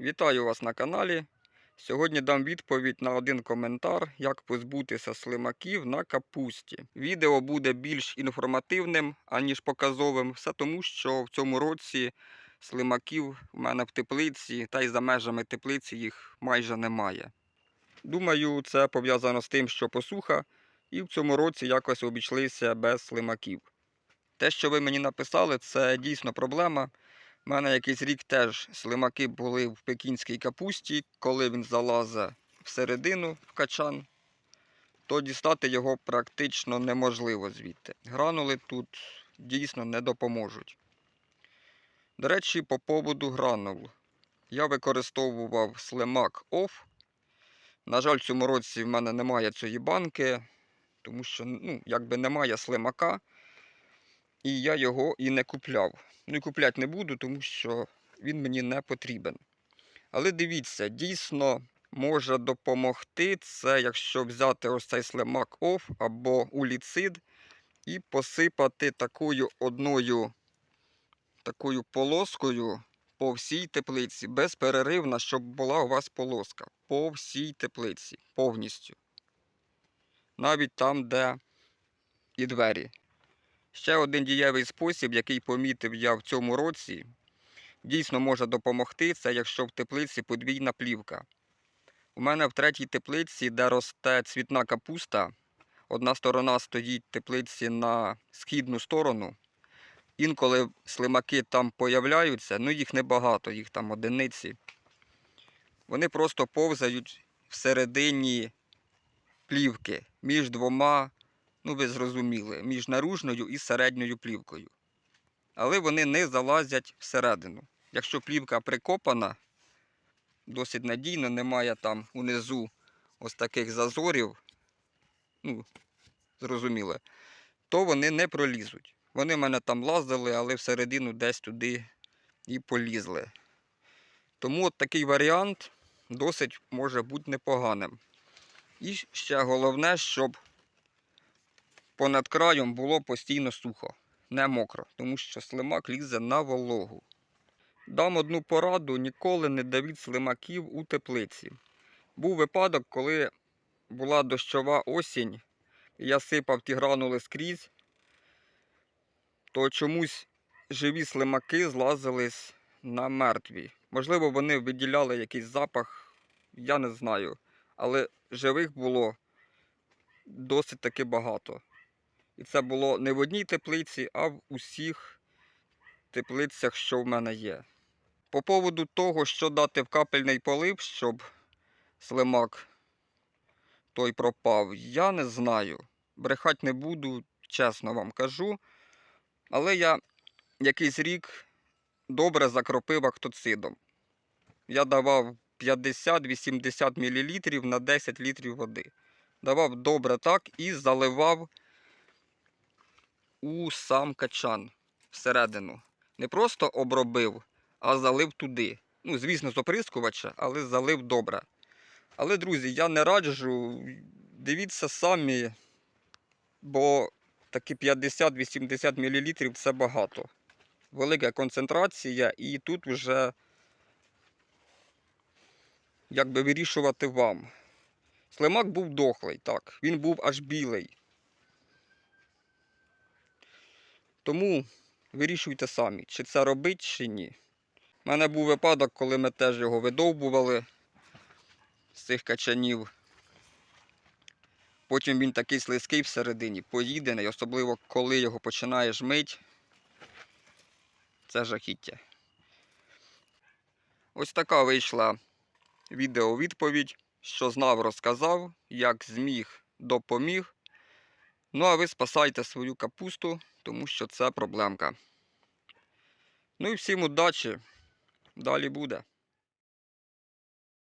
Вітаю вас на каналі. Сьогодні дам відповідь на один коментар, як позбутися слимаків на капусті. Відео буде більш інформативним, аніж показовим, все тому, що в цьому році слимаків у мене в теплиці, та й за межами теплиці їх майже немає. Думаю, це пов'язано з тим, що посуха, і в цьому році якось обійшлися без слимаків. Те, що ви мені написали, це дійсно проблема. У мене якийсь рік теж слимаки були в пекінській капусті. Коли він залазить всередину в качан, то дістати його практично неможливо звідти. Гранули тут дійсно не допоможуть. До речі, по поводу гранул. Я використовував слимак OFF. На жаль, в цьому році в мене немає цієї банки, тому що ну, якби немає слимака, і я його і не купляв. Ну і купляти не буду, тому що він мені не потрібен. Але дивіться, дійсно може допомогти це, якщо взяти ось цей слимак оф або уліцид і посипати такою одною такою полоскою по всій теплиці, безперервно, щоб була у вас полоска. По всій теплиці, повністю. Навіть там, де і двері. Ще один дієвий спосіб, який помітив я в цьому році, дійсно може допомогти, це якщо в теплиці подвійна плівка. У мене в третій теплиці, де росте цвітна капуста, одна сторона стоїть теплиці на східну сторону. Інколи слимаки там появляються, ну їх небагато, їх там одиниці. Вони просто повзають всередині плівки між двома ну ви зрозуміли, між наружною і середньою плівкою. Але вони не залазять всередину. Якщо плівка прикопана, досить надійно, немає там унизу ось таких зазорів, ну, зрозуміло, то вони не пролізуть. Вони в мене там лазили, але всередину десь туди і полізли. Тому от такий варіант досить може бути непоганим. І ще головне, щоб понад краєм було постійно сухо, не мокро, тому що слимак лізе на вологу. Дам одну пораду: ніколи не давіть слимаків у теплиці. Був випадок, коли була дощова осінь, я сипав ті гранули скрізь, то чомусь живі слимаки злазились на мертві. Можливо, вони виділяли якийсь запах, я не знаю. Але живих було досить таки багато. І це було не в одній теплиці, а в усіх теплицях, що в мене є. По поводу того, що дати в капельний полив, щоб слимак той пропав, я не знаю. Брехати не буду, чесно вам кажу. Але я якийсь рік добре закропив актоцидом. Я давав 50-80 мл на 10 літрів води. Давав добре так і заливав у сам качан всередину. Не просто обробив, а залив туди. Ну, звісно, з оприскувача, але залив добре. Але, друзі, я не раджу, дивіться самі, бо таки 50-80 мл це багато. Велика концентрація, і тут вже якби вирішувати вам. Слимак був дохлий, так. Він був аж білий. Тому вирішуйте самі, чи це робить, чи ні. У мене був випадок, коли ми теж його видовбували з цих качанів. Потім він такий слизький всередині, поїдений, особливо коли його починаєш мить. Це жахіття. Ось така вийшла відеовідповідь, що знав, розказав, як зміг, допоміг. Ну, а ви спасайте свою капусту, тому що це проблемка. Ну і всім удачі. Далі буде.